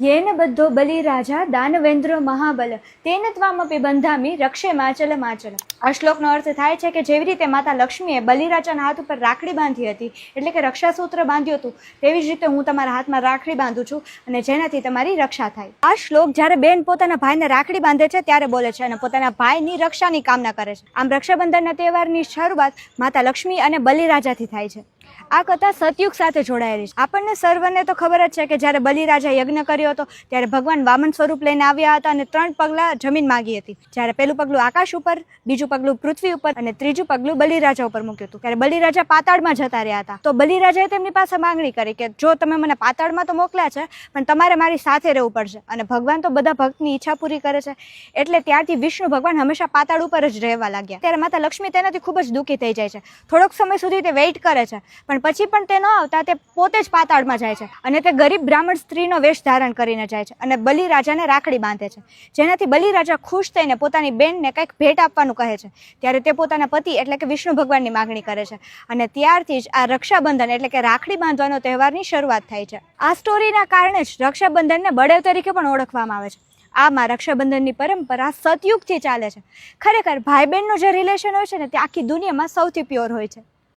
યેન બધો બલિરાજા દાનવેન્દ્ર મહાબલ તેન ત્વામપી બંધામી રક્ષે માચલ માચલ આ શ્લોકનો અર્થ થાય છે કે જેવી રીતે માતા લક્ષ્મીએ બલિરાજાના હાથ ઉપર રાખડી બાંધી હતી, એટલે કે રક્ષાસૂત્ર બાંધ્યું હતું, તેવી જ રીતે હું તમારા હાથમાં રાખડી બાંધું છું અને જેનાથી તમારી રક્ષા થાય. આ શ્લોક જ્યારે બેન પોતાના ભાઈને રાખડી બાંધે છે ત્યારે બોલે છે અને પોતાના ભાઈની રક્ષાની કામના કરે છે. આમ રક્ષાબંધનના તહેવારની શરૂઆત માતા લક્ષ્મી અને બલિરાજાથી થાય છે. આ કથા સતયુગ સાથે જોડાયેલી છે. આપણને સર્વને તો ખબર જ છે કે જ્યારે બલિરાજા યજ્ઞ કર્યો હતો, ત્યારે ભગવાન વામન સ્વરૂપ લઈને આવ્યા હતા અને ત્રણ પગલાં જમીન માગી હતી. જ્યારે પહેલું પગલું આકાશ ઉપર, બીજું પગલું પૃથ્વી ઉપર અને ત્રીજું પગલું બલિરાજા ઉપર મૂક્યું હતું. ત્યારે બલિરાજા પાતાળમાં જતા રહ્યા હતા. તો બલિરાજાએ તેમની પાસે માંગણી કરી કે, જો તમે મને પાતાળમાં તો મોકલ્યા છે, પણ તમારે મારી સાથે રહેવું પડશે. અને ભગવાન તો બધા ભક્તની ઈચ્છા પૂરી કરે છે. એટલે ત્યારથી વિષ્ણુ ભગવાન હંમેશા પાતાળ ઉપર જ રહેવા લાગ્યા. ત્યારે માતા લક્ષ્મી તેનાથી ખૂબ જ દુઃખી થઈ જાય છે. થોડોક સમય સુધી તે વેઇટ કરે છે. પણ પછી પણ તે ન આવતા તે પોતે જ પાતાળમાં જાય છે અને તે ગરીબ બ્રાહ્મણ સ્ત્રીનો વેશ ધારણ કરીને જાય છે અને બલિરાજાને રાખડી બાંધે છે. જેનાથી બલિરાજા ખુશ થઈને પોતાની બેનને કંઈક ભેટ આપવાનું કહે છે. ત્યારે તે પોતાના પતિ એટલે કે વિષ્ણુ ભગવાનની માગણી કરે છે અને ત્યારથી જ આ રક્ષાબંધન એટલે કે રાખડી બાંધવાનો તહેવારની શરૂઆત થાય છે. આ સ્ટોરીના કારણે જ રક્ષાબંધનને બળેવ તરીકે પણ ઓળખવામાં આવે છે. આમાં રક્ષાબંધનની પરંપરા સતયુગથી ચાલે છે. ખરેખર ભાઈ બહેનનું જે રિલેશન હોય છે ને તે આખી દુનિયામાં સૌથી પ્યોર હોય છે.